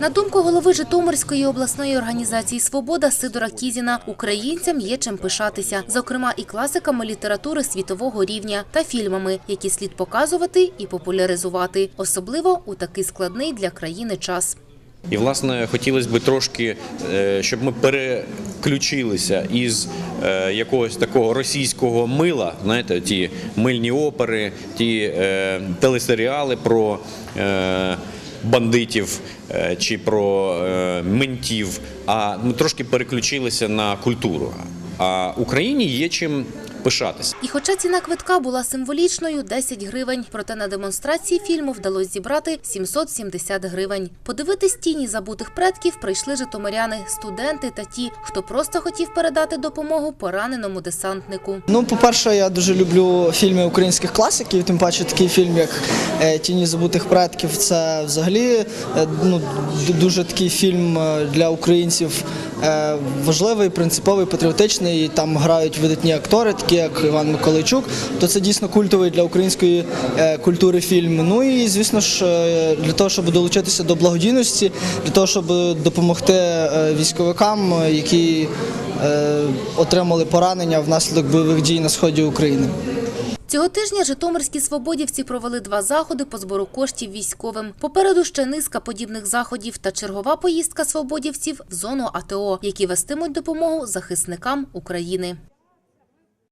На думку голови Житомирської обласної організації Свобода Сидора Кізіна, українцям є чим пишатися, зокрема і класиками літератури світового рівня та фільмами, які слід показувати і популяризувати, особливо у такий складний для країни час. І, власне, хотілося б трошки, е, щоб ми переключилися із е, якогось такого російського мила, знаєте, ті мильні опери, ті е, телесеріали про бандитів е, чи про е, ментів, а ми трошки переключилися на культуру. А Україні є чим пишатися. І хоча ціна квитка була символічною – 10 гривень, проте на демонстрації фільму вдалося зібрати 770 гривень. Подивитись тіні забутих предків прийшли житомиряни, студенти та ті, хто просто хотів передати допомогу пораненому десантнику. Ну, по-перше, я дуже люблю фільми українських класиків, тим паче такий фільм, як е, Тіні забутих предків. Це взагалі е, ну, дуже такий фільм е, для українців важливий, принциповий, патріотичний. Там грають видатні актори, такі як Іван Миколайчук. То це дійсно культовий для української е, культури фільм. Ну і звісно ж, е, для того, щоб долучитися до благодійності, для того, щоб допомогти е, військовикам, е, які е, отримали поранення внаслідок бойових дій на сході України. Цього тижня житомирські свободівці провели два заходи по збору коштів військовим. Попереду ще низка подібних заходів та чергова поїздка свободівців в зону АТО, які вестимуть допомогу захисникам України.